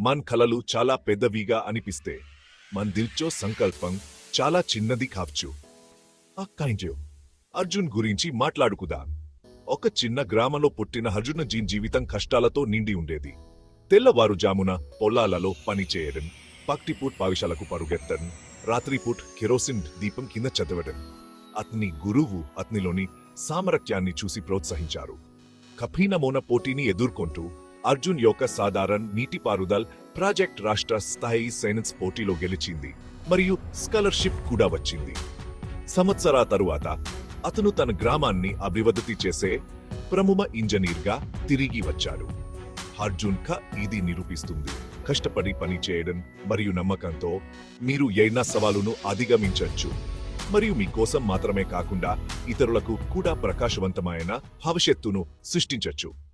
మన్ కలలు చాలా పెద్దవిగా అనిపిస్తే మన్ దిల్చో సంకల్పం చాలా చిన్నది కావచ్చు. అక్కాయించో అర్జున్ గురించి మాట్లాడుకుదాం. ఒక చిన్న గ్రామంలో పుట్టిన అర్జున జీన్ జీవితం కష్టాలతో నిండి ఉండేది. తెల్లవారుజామున పొలాలలో పని చేయడం పక్టిపూట్ పావిశాలకు పరుగెత్తడం రాత్రిపూట్ కెరోసిన్ దీపం కింద చదవడం. అతని గురువు అతనిలోని సామరక్యాన్ని చూసి ప్రోత్సహించారు. కఠినమైన పోటీని ఎదుర్కొంటూ అర్జున్ యొక్క సాధారణ నీటిపారుదల్ ప్రాజెక్ట్ రాష్ట్ర స్థాయి సైన్స్ పోటీలో గెలిచింది మరియు స్కాలర్షిప్ కూడా వచ్చింది. సంవత్సరా తరువాత అతను తన గ్రామాన్ని అభివృద్ధి చేసే ప్రముఖ ఇంజనీర్గా తిరిగి వచ్చాడు. అర్జున్ క ఇది నిరూపిస్తుంది. కష్టపడి పని చేయడం మరియు నమ్మకంతో మీరు ఎన్నో సవాలును అధిగమించవచ్చు. మరియు మీకోసం మాత్రమే కాకుండా ఇతరులకు కూడా ప్రకాశవంతమైన భవిష్యత్తును సృష్టించవచ్చు.